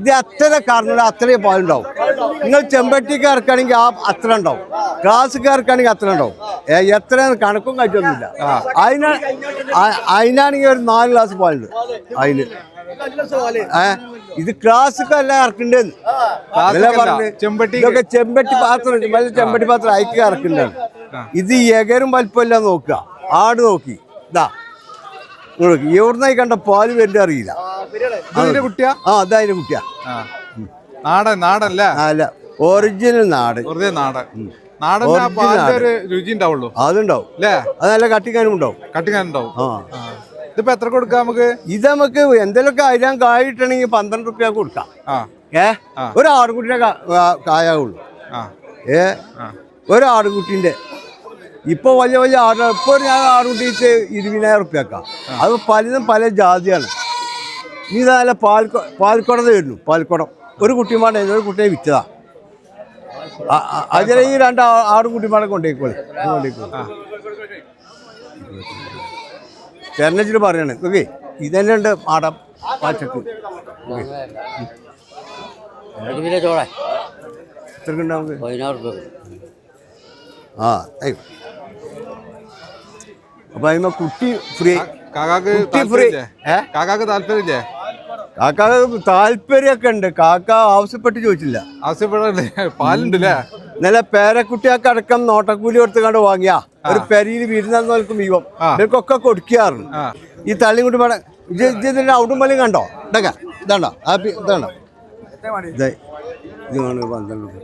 ഇത് അത്ര കാരണം അത്രയും പാലുണ്ടാവും നിങ്ങൾ ചെമ്പട്ടിക്കാർക്കാണെങ്കിൽ ആ അത്ര ഉണ്ടാവും. ക്ലാസ്സുകാർക്കാണെങ്കിൽ അത്ര ഉണ്ടാവും. എത്ര കണക്കും കഴിച്ചൊന്നുമില്ല അതിന് അതിനാണെങ്കിൽ ഒരു നാല് ഗ്ലാസ് പാലുണ്ട് അതിന് ഇത് ക്ലാസ് ഇറക്കണ്ടേന്ന് ഇതൊക്കെ ചെമ്പട്ടി പാത്രം. വലിയ ചെമ്പട്ടി പാത്രം അയക്കുക ഇറക്കണ്ടാണ് ഇത് എകരും വലിപ്പമില്ല നോക്കുക. ആട് നോക്കി. ഇതാ ഇവിടുന്ന് എവിടുന്നായി കണ്ട പാൽ വരുന്ന അറിയില്ല. ഇതിന്റെ കുട്ടിയാ? ആ അതതിന്റെ കുട്ടിയാ. നാടൻ നാടല്ല അല്ല. ഒറിജിനൽ നാട്. നാടൻ. നാടൻ രുചി ഉണ്ടാവുള്ളൂ. അതുണ്ടാവും. അല്ലേ അത് നല്ല കട്ടിക്കാനും ഉണ്ടാവും. കട്ടിങ്ങാൻ ഉണ്ടാവും. ആ. ഇതിപ്പോ എത്ര കൊടുക്കാം നമുക്ക്? ഇത് നമുക്ക് എന്തെങ്കിലുമൊക്കെ അരിയാൻ കായിട്ടാണെങ്കിൽ പന്ത്രണ്ട് റുപ്യ കൊടുക്കാം. ആ. ഏ. ഒരു ആടുകുട്ടിയുടെ കായാവുള്ളൂ. ആ. ഏ. ഒരു ആടുകുട്ടിന്റെ ഇപ്പൊ വലിയ വലിയ ആട് ഇപ്പൊ ഞാൻ ആടുകുട്ടിക്ക് ഇരുപതിനായിരം റുപ്യക്കാം അത് പലതും പല ജാതിയാണ്. നീ ഇത് നല്ല പാൽക്കൊ പാൽക്കുടം വരുന്നു പാൽക്കുടം. ഒരു കുട്ടിമാടെ ഒരു കുട്ടിയെ വിറ്റതാ. അതിലെ ഈ രണ്ട് ആറ് കുട്ടിമാടെ കൊണ്ടേക്കോളി. കൊണ്ടേക്കോളി. ചെന്നച്ചിട്ട് പറയണേ. ഓക്കെ ഇതന്നെ ഉണ്ട് മാടം പാച്ചക്ക് ആ അപ്പൊ അതിന് കുട്ടി ഫ്രീ. കാക്കാക്ക് കുട്ടി ഫ്രീ. കാക്കാക്ക് താല്പര്യമില്ലേ കാക്ക താല്പര്യമൊക്കെ ഉണ്ട് കാക്ക ആവശ്യപ്പെട്ട് ചോദിച്ചില്ല. ആവശ്യപ്പെടല്ലേ? പാലുണ്ടല്ലേ? നല്ല പേരക്കുട്ടിയൊക്കെ അടക്കം നോട്ടക്കൂലി കൊടുത്തുകൊണ്ട് വാങ്ങിയാ. ഒരു പെരിയിൽ വീരുന്ന നോക്കും ഇവം. ആ. ഇവർക്കൊക്കെ കൊടുക്കാറുണ്ട്. ഈ തള്ളിയും കൂട്ടി ഇത് ഇത് ഇതിന്റെ ഔട്ടും പള്ളിയും കണ്ടോ? ഇതൊക്കെ. ഇതാണ്ടോ? ആ ഇതാണ്ടോ? ഇതേ ഇത് വേണം പന്ത്രണ്ട്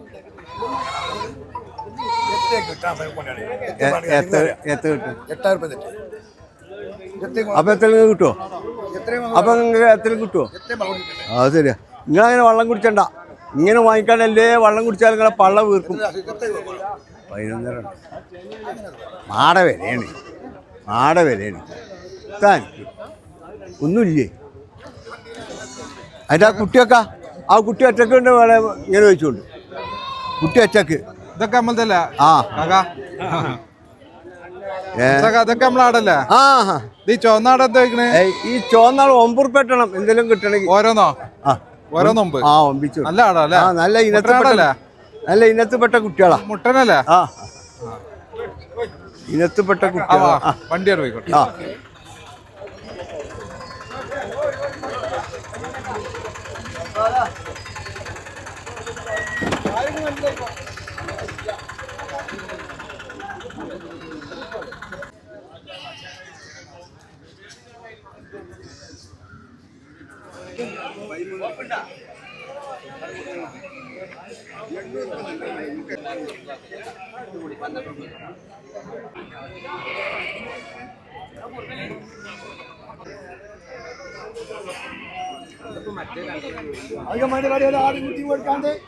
എത്ര കിട്ടും? അപ്പൊ എത്ര കിട്ടുമോ അപ്പൊ നിങ്ങൾക്ക് എത്ര കിട്ടുമോ ആ ശരിയാ. നിങ്ങൾ അങ്ങനെ വെള്ളം കുടിച്ചണ്ട. ഇങ്ങനെ വാങ്ങിക്കാണല്ലേ വെള്ളം കുടിച്ചാൽ നിങ്ങളെ പള്ള വീർക്കും. പതിനൊന്നര. മാട വിലയാണ്. മാട വിലയാണ്. താൻ ഒന്നുമില്ലേ? അതിന്റെ ആ കുട്ടിയൊക്കെ ആ കുട്ടി ഒറ്റയ്ക്ക് ഉണ്ട് വേറെ ഇങ്ങനെ വെച്ചോണ്ട് കുട്ടി ഒറ്റയ്ക്ക്. ഇതൊക്കെ നമ്മളല്ല ആ. ഇതൊക്കെ നമ്മളാടല്ലേ ആ ഈ ചുവന്നാട് എന്താ വെക്കണേ? ഈ ചോന്നാൾ ഒമ്പുറപ്പെട്ടണം എന്തെങ്കിലും കിട്ടണമെങ്കിൽ ഓരോന്നോ? ആ. ഓരോന്നൊമ്പ് ആ ഒമ്പിച്ചു. നല്ല ആടല്ലേ ആ നല്ല ഇനത്തിൽപ്പെട്ട മുട്ടനാടല്ലേ നല്ല ഇനത്തിൽപ്പെട്ട കുട്ടികളാ. മുട്ടനല്ലേ? ആ. ഇനത്തിൽപ്പെട്ട ആ. Oiga, madre, madre, la madre,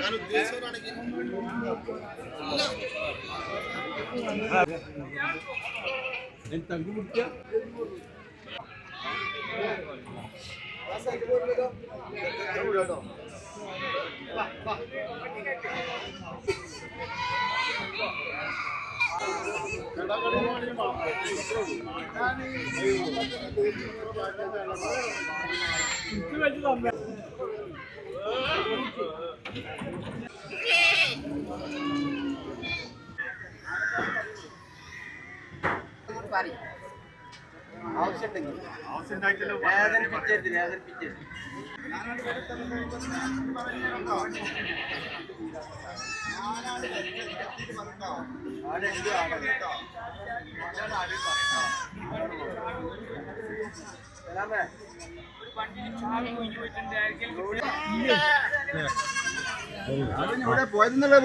ഞാൻ ഉദ്ദേശിച്ചവരാണെങ്കിൽ വെച്ച് തന്നെ കുട്ടികളാ വാ, ആ, വണ്ടിയാണ് പോയിക്കോട്ടെ ആ പോയതെന്നുള്ള